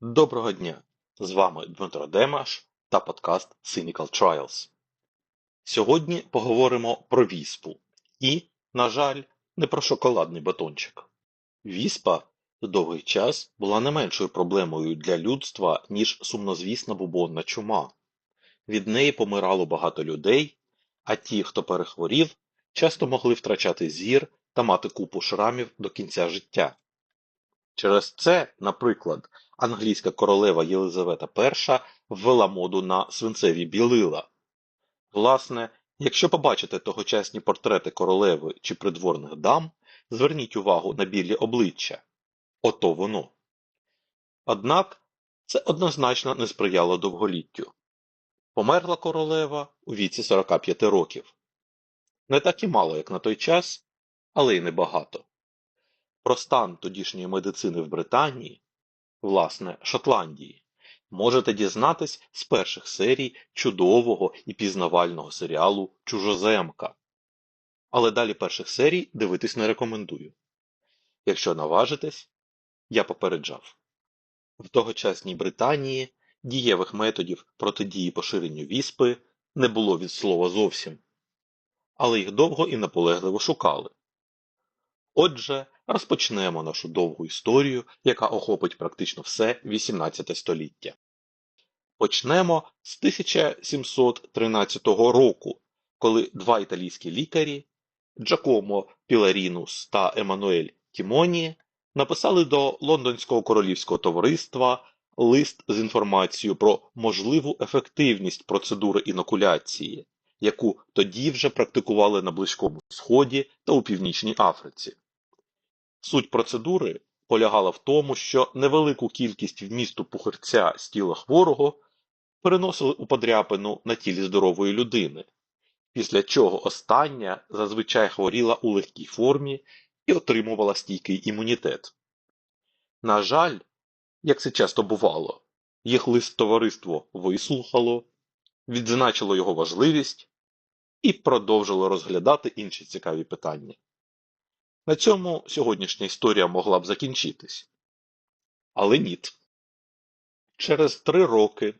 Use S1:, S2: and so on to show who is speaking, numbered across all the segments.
S1: Доброго дня! З вами Дмитро Демаш та подкаст Cynical Trials. Сьогодні поговоримо про віспу і, на жаль, не про шоколадний батончик. Віспа довгий час була не меншою проблемою для людства, ніж сумнозвісна бубонна чума. Від неї помирало багато людей, а ті, хто перехворів, часто могли втрачати зір та мати купу шрамів до кінця життя. Через це, наприклад, англійська королева Єлизавета І ввела моду на свинцеві білила. Власне, якщо побачите тогочасні портрети королеви чи придворних дам, зверніть увагу на білі обличчя. Ото воно. Однак це однозначно не сприяло довголіттю. Померла королева у віці 45 років. Не так і мало, як на той час, але й небагато. Про стан тодішньої медицини в Британії, власне, Шотландії, можете дізнатись з перших серій чудового і пізнавального серіалу Чужоземка. Але далі перших серій дивитись не рекомендую. Якщо наважитесь, я попереджав. В тогочасній Британії дієвих методів протидії поширенню віспи не було від слова зовсім, але їх довго і наполегливо шукали. Отже, розпочнемо нашу довгу історію, яка охопить практично все XVIII століття. Почнемо з 1713 року, коли два італійські лікарі Джакомо Піларінус та Еммануель Тімоні написали до Лондонського королівського товариства лист з інформацією про можливу ефективність процедури інокуляції, яку тоді вже практикували на Близькому Сході та у Північній Африці. Суть процедури полягала в тому, що невелику кількість вмісту пухирця з тіла хворого переносили у подряпину на тілі здорової людини, після чого остання зазвичай хворіла у легкій формі і отримувала стійкий імунітет. На жаль, як це часто бувало, їх лист товариство вислухало, відзначило його важливість і продовжило розглядати інші цікаві питання. На цьому сьогоднішня історія могла б закінчитись. Але ніт. Через три роки,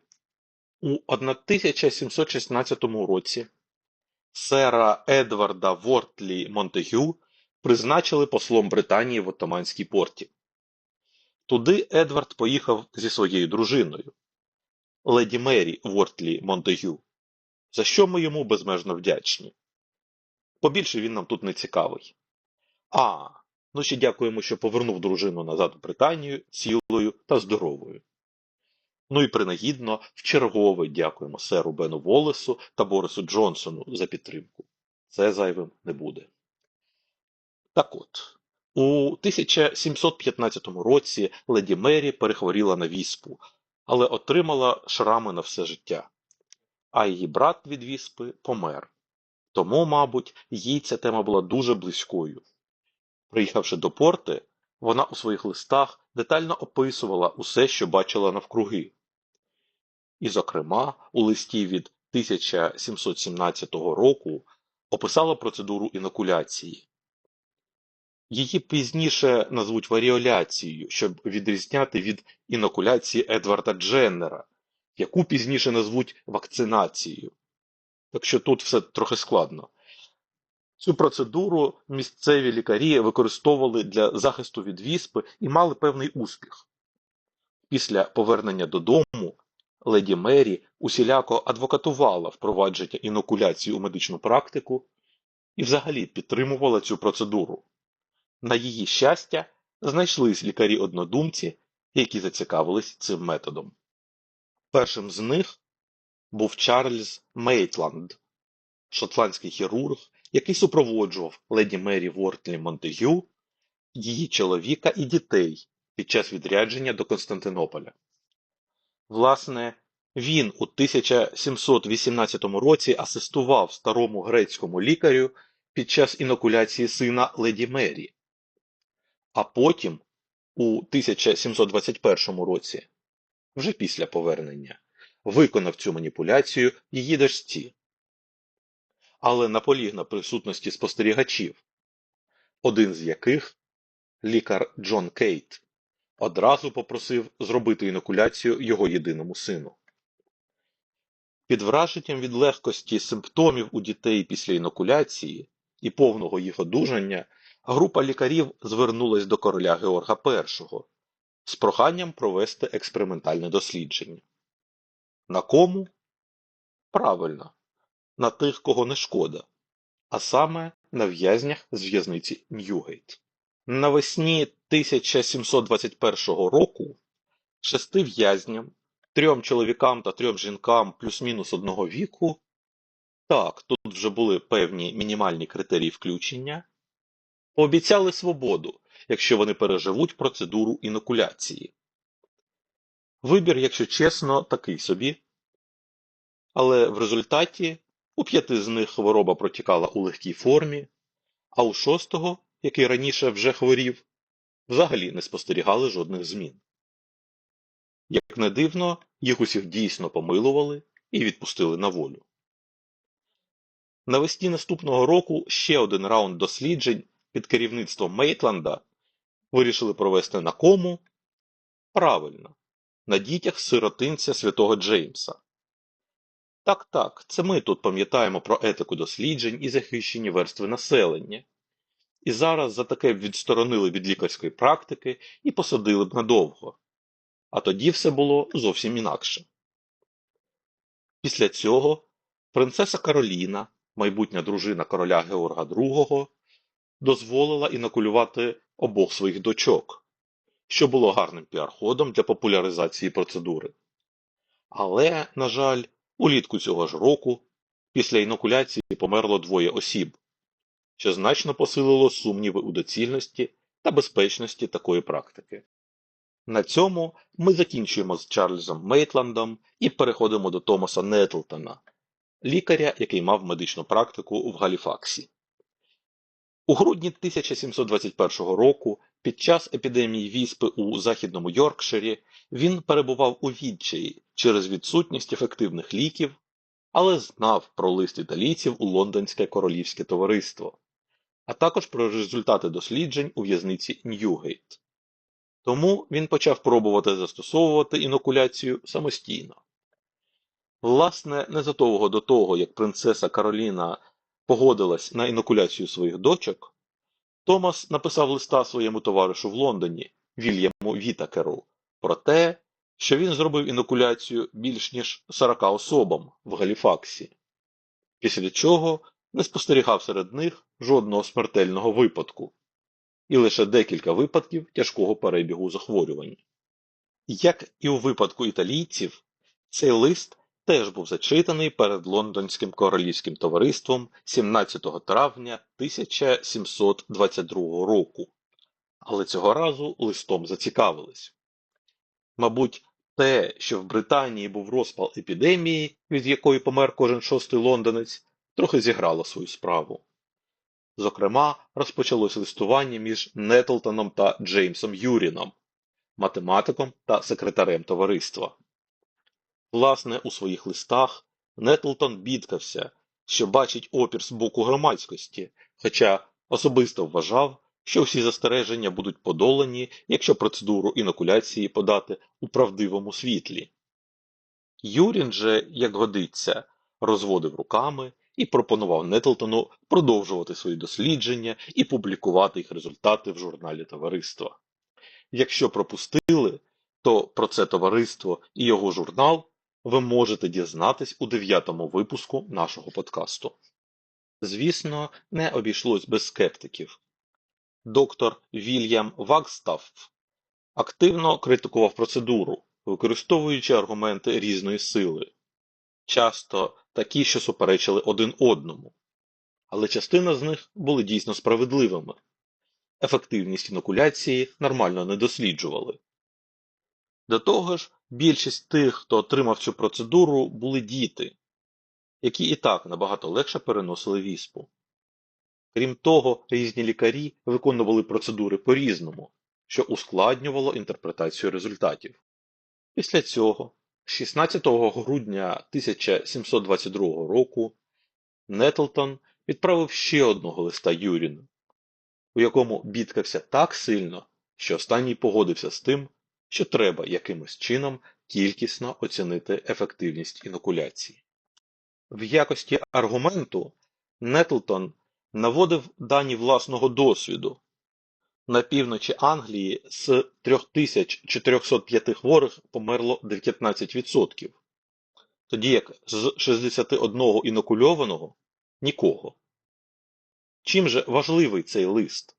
S1: у 1716 році, сера Едварда Вортлі Монтегю призначили послом Британії в Отоманській порті. Туди Едвард поїхав зі своєю дружиною, леді Мері Вортлі Монтегю, за що ми йому безмежно вдячні. Побільше він нам тут не цікавий. А, ну ще дякуємо, що повернув дружину назад в Британію цілою та здоровою. Ну і принагідно вчергове дякуємо серу Бену Волесу та Борису Джонсону за підтримку. Це зайвим не буде. Так от, у 1715 році леді Мері перехворіла на віспу, але отримала шрами на все життя. А її брат від віспи помер. Тому, мабуть, їй ця тема була дуже близькою. Приїхавши до порти, вона у своїх листах детально описувала усе, що бачила навкруги. І, зокрема, у листі від 1717 року описала процедуру інокуляції. Її пізніше назвуть варіоляцією, щоб відрізняти від інокуляції Едварда Дженнера, яку пізніше назвуть вакцинацією. Так що тут все трохи складно. Цю процедуру місцеві лікарі використовували для захисту від віспи і мали певний успіх. Після повернення додому леді Мері усіляко адвокатувала впровадження інокуляції у медичну практику і взагалі підтримувала цю процедуру. На її щастя, знайшлись лікарі-однодумці, які зацікавились цим методом. Першим з них був Чарльз Мейтланд, шотландський хірург, який супроводжував леді Мері Вортлі Монтегю, її чоловіка і дітей під час відрядження до Константинополя. Власне, він у 1718 році асистував старому грецькому лікарю під час інокуляції сина леді Мері, а потім, у 1721 році, вже після повернення, виконав цю маніпуляцію її дочці але наполіг на присутності спостерігачів, один з яких лікар Джон Кейт, одразу попросив зробити інокуляцію його єдиному сину. Під враженням від легкості симптомів у дітей після інокуляції і повного їх одужання група лікарів звернулась до короля Георга І з проханням провести експериментальне дослідження. На кому? Правильно, на тих, кого не шкода, а саме на в'язнях з в'язниці Ньюгейт. Навесні 1721 року шести в'язням, трьом чоловікам та трьом жінкам плюс-мінус одного віку, так, тут вже були певні мінімальні критерії включення, пообіцяли свободу, якщо вони переживуть процедуру інокуляції. Вибір, якщо чесно, такий собі. Але в результаті у п'яти з них хвороба протікала у легкій формі, а у шостого, який раніше вже хворів, взагалі не спостерігали жодних змін. Як не дивно, їх усіх дійсно помилували і відпустили на волю. Навесні наступного року ще один раунд досліджень під керівництвом Мейтланда вирішили провести на кому? Правильно, на дітях сиротинця святого Джеймса. Так, так, це ми тут пам'ятаємо про етику досліджень і захищені верстви населення. І зараз за таке б відсторонили від лікарської практики і посадили б надовго. А тоді все було зовсім інакше. Після цього принцеса Кароліна, майбутня дружина короля Георга II, дозволила інокулювати обох своїх дочок, що було гарним піар-ходом для популяризації процедури. Але, на жаль, улітку цього ж року після інокуляції померло двоє осіб, що значно посилило сумніви у доцільності та безпечності такої практики. На цьому ми закінчуємо з Чарльзом Мейтландом і переходимо до Томаса Нетлтона, лікаря, який мав медичну практику в Галіфаксі. У грудні 1721 року, під час епідемії віспи у західному Йоркширі, він перебував у відчаї через відсутність ефективних ліків, але знав про лист італійців у Лондонське королівське товариство, а також про результати досліджень у в'язниці Ньюгейт. Тому він почав пробувати застосовувати інокуляцію самостійно. Власне, незадовго до того, як принцеса Кароліна погодилась на інокуляцію своїх дочок, Томас написав листа своєму товаришу в Лондоні Вільяму Вітакеру про те, що він зробив інокуляцію більш ніж 40 особам в Галіфаксі, після чого не спостерігав серед них жодного смертельного випадку і лише декілька випадків тяжкого перебігу захворювань. Як і у випадку італійців, цей лист теж був зачитаний перед Лондонським королівським товариством 17 травня 1722 року, але цього разу листом зацікавились. Мабуть, те, що в Британії був розпал епідемії, від якої помер кожен шостий лондонець, трохи зіграло свою справу. Зокрема, розпочалось листування між Нетлтоном та Джеймсом Юріном, математиком та секретарем товариства. Власне, у своїх листах Нетлтон бідкався, що бачить опір з боку громадськості, хоча особисто вважав, що всі застереження будуть подолані, якщо процедуру інокуляції подати у правдивому світлі. Юрін же, як годиться, розводив руками і пропонував Нетлтону продовжувати свої дослідження і публікувати їх результати в журналі товариства. Якщо пропустили, то про це товариство і його журнал ви можете дізнатись у дев'ятому випуску нашого подкасту. Звісно, не обійшлось без скептиків. Доктор Вільям Вагстаф активно критикував процедуру, використовуючи аргументи різної сили, часто такі, що суперечили один одному, але частина з них були дійсно справедливими. Ефективність інокуляції нормально не досліджували. До того ж, більшість тих, хто отримав цю процедуру, були діти, які і так набагато легше переносили віспу. Крім того, різні лікарі виконували процедури по-різному, що ускладнювало інтерпретацію результатів. Після цього, 16 грудня 1722 року, Нетлтон відправив ще одного листа Юріну, у якому бідкався так сильно, що останній погодився з тим, що треба якимось чином кількісно оцінити ефективність інокуляції. В якості аргументу Нетлтон наводив дані власного досвіду. На півночі Англії з 3405 хворих померло 19%, тоді як з 61 інокульованого нікого. Чим же важливий цей лист?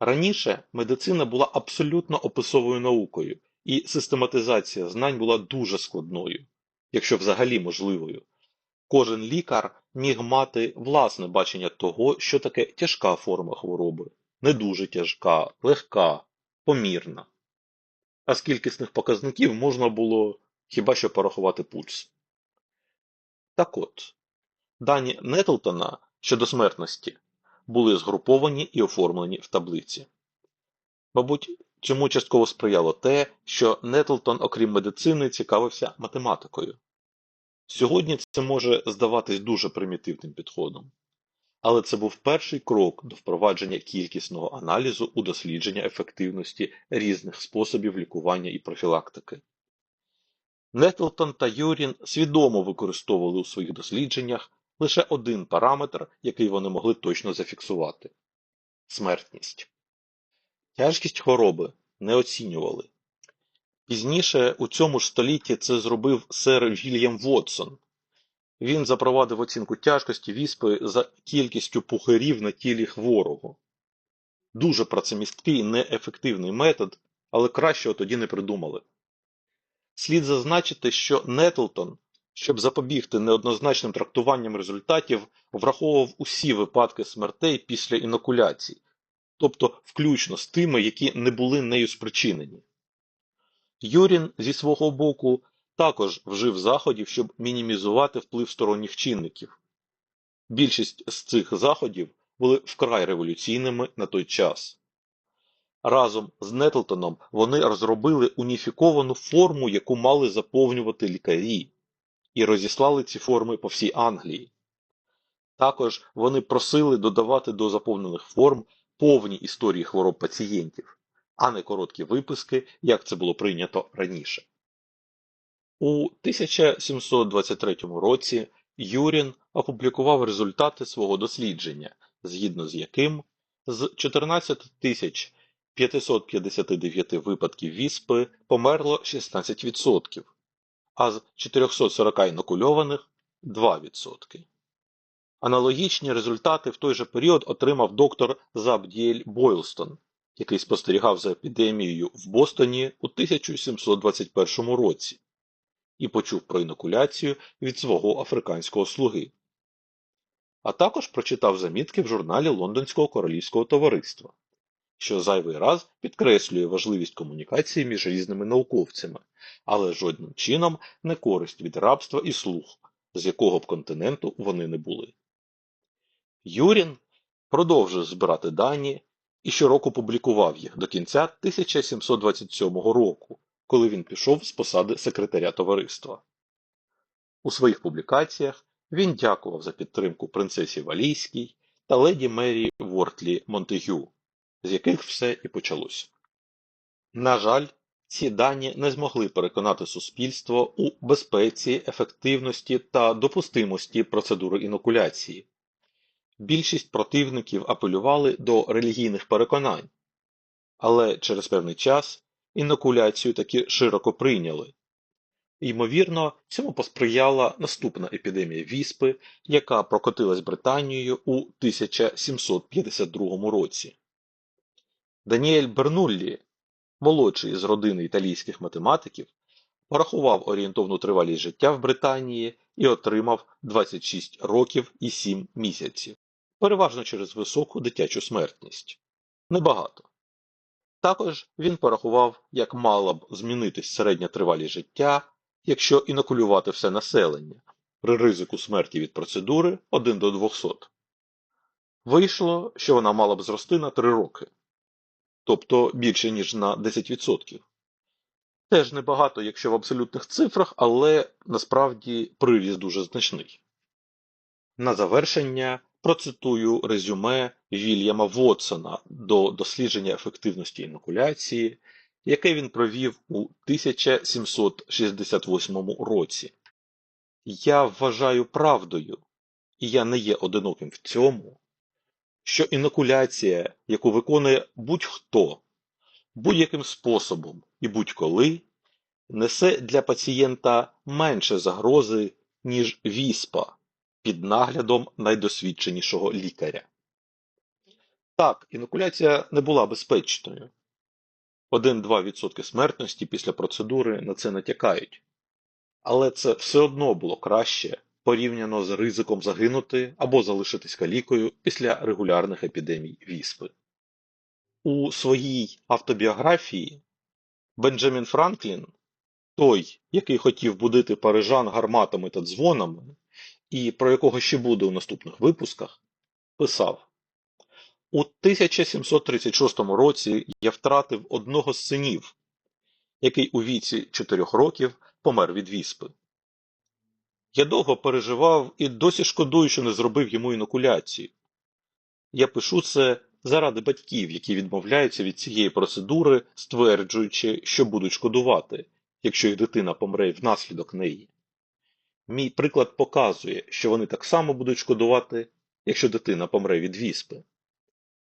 S1: Раніше медицина була абсолютно описовою наукою, і систематизація знань була дуже складною, якщо взагалі можливою. Кожен лікар міг мати власне бачення того, що таке тяжка форма хвороби, не дуже тяжка, легка, помірна. А з кількісних показників можна було хіба що порахувати пульс. Так от, дані Нетлтона щодо смертності були згруповані і оформлені в таблиці. Мабуть, цьому частково сприяло те, що Нетлтон, окрім медицини, цікавився математикою. Сьогодні це може здаватись дуже примітивним підходом, але це був перший крок до впровадження кількісного аналізу у дослідження ефективності різних способів лікування і профілактики. Нетлтон та Юрін свідомо використовували у своїх дослідженнях лише один параметр, який вони могли точно зафіксувати смертність. Тяжкість хвороби не оцінювали. Пізніше у цьому ж столітті це зробив сер Вільям Вотсон. Він запровадив оцінку тяжкості віспи за кількістю пухирів на тілі хворого. Дуже працемісткий неефективний метод, але кращого тоді не придумали. Слід зазначити, що Нетлтон, щоб запобігти неоднозначним трактуванням результатів, враховував усі випадки смертей після інокуляцій, тобто включно з тими, які не були нею спричинені. Юрін зі свого боку також вжив заходів, щоб мінімізувати вплив сторонніх чинників. Більшість з цих заходів були вкрай революційними на той час. Разом з Нетлтоном вони розробили уніфіковану форму, яку мали заповнювати лікарі, і розіслали ці форми по всій Англії. Також вони просили додавати до заповнених форм повні історії хвороб пацієнтів, а не короткі виписки, як це було прийнято раніше. У 1723 році Юрін опублікував результати свого дослідження, згідно з яким з 14 тисяч 559 випадків віспи померло 16%, а з 440 інокульованих 2%. Аналогічні результати в той же період отримав доктор Забдіель Бойлстон, який спостерігав за епідемією в Бостоні у 1721 році і почув про інокуляцію від свого африканського слуги. А також прочитав замітки в журналі Лондонського королівського товариства, що зайвий раз підкреслює важливість комунікації між різними науковцями, але жодним чином не користь від рабства і слуг, з якого б континенту вони не були. Юрін продовжив збирати дані і щороку публікував їх до кінця 1727 року, коли він пішов з посади секретаря товариства. У своїх публікаціях він дякував за підтримку принцесі Валійській та леді Мері Вортлі Монтегю, з яких все і почалося. На жаль, ці дані не змогли переконати суспільство у безпеці, ефективності та допустимості процедури інокуляції. Більшість противників апелювали до релігійних переконань, але через певний час інокуляцію таки широко прийняли. Ймовірно, цьому посприяла наступна епідемія віспи, яка прокотилась Британією у 1752 році. Даніель Бернуллі, молодший з родини італійських математиків, порахував орієнтовну тривалість життя в Британії і отримав 26 років і 7 місяців, переважно через високу дитячу смертність. Небагато. Також він порахував, як мала б змінитись середня тривалість життя, якщо інокулювати все населення при ризику смерті від процедури 1 до 200. Вийшло, що вона мала б зрости на 3 роки, тобто більше, ніж на 10%. Теж небагато, якщо в абсолютних цифрах, але насправді приріст дуже значний. На завершення процитую резюме Вільяма Вотсона до дослідження ефективності інокуляції, яке він провів у 1768 році. Я вважаю правдою, і я не є одиноким в цьому, що інокуляція, яку виконує будь-хто, будь-яким способом і будь-коли, несе для пацієнта менше загрози, ніж віспа під наглядом найдосвідченішого лікаря. Так, інокуляція не була безпечною. 1-2% смертності після процедури на це натякають. Але це все одно було краще порівняно з ризиком загинути або залишитись калікою після регулярних епідемій віспи. У своїй автобіографії Бенджамін Франклін, той, який хотів будити парижан гарматами та дзвонами, і про якого ще буде у наступних випусках, писав У 1736 році я втратив одного з синів, який у віці 4 років помер від віспи. Я довго переживав і досі шкодую, що не зробив йому інокуляцію. Я пишу це заради батьків, які відмовляються від цієї процедури, стверджуючи, що будуть шкодувати, якщо їх дитина помре внаслідок неї. Мій приклад показує, що вони так само будуть шкодувати, якщо дитина помре від віспи,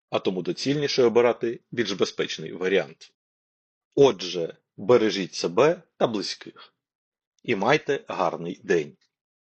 S1: а тому доцільніше обирати більш безпечний варіант. Отже, бережіть себе та близьких і майте гарний день!